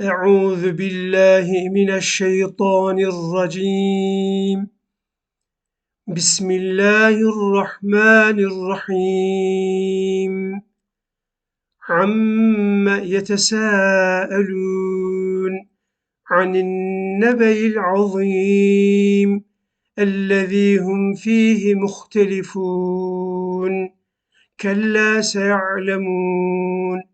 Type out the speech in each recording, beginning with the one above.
أعوذ بالله من الشيطان الرجيم. بسم الله الرحمن الرحيم. عم يتساءلون عن النبأ العظيم الذي هم فيه مختلفون. كلا سيعلمون.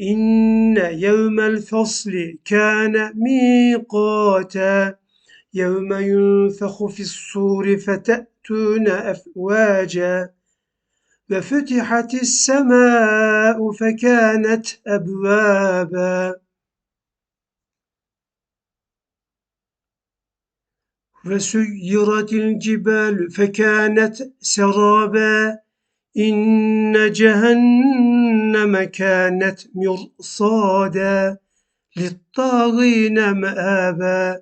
إن يوم الفصل كان ميقاتا يوم ينفخ في الصور فتأتون أفواجا. وفتحت السماء فكانت أبوابا. وسيرت الجبال فكانت سرابا. إن جهنم كانت مرصادا للطاغين مآبا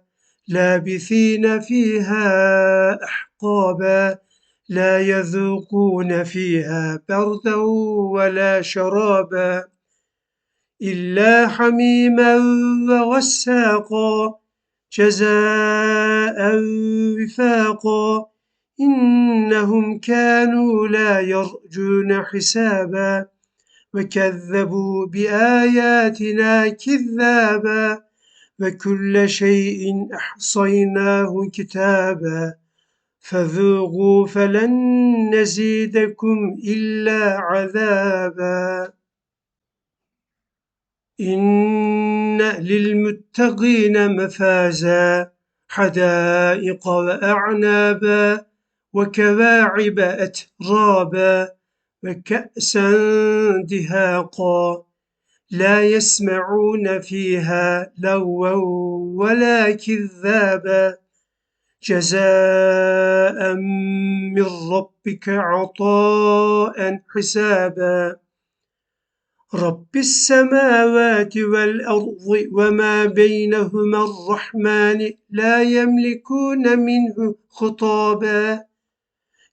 لابثين فيها أحقابا لا يذوقون فيها بردا ولا شرابا إلا حميما وغساقا جزاء وفاقا إنهم كانوا لا يرجون حسابا وكذبوا بآياتنا كذابا وكل شيء أحصيناه كتابا فذوقوا فلن نزيدكم إلا عذابا. إن للمتقين مفازا حدائق وأعنابا وكواعب أترابا وكأسا دهاقا لا يسمعون فيها لغوا ولا كذابا جزاء من ربك عطاء حسابا رب السماوات والأرض وما بينهما الرحمن لا يملكون منه خطابا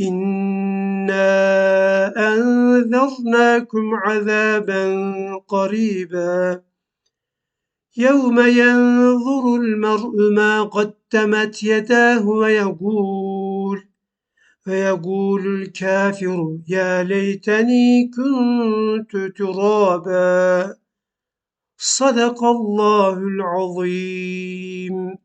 إنا أنذرناكم عذابا قريبا. يوم ينظر المرء ما قدمت يداه ويقول فيقول الكافر يا ليتني كنت ترابا. صدق الله العظيم.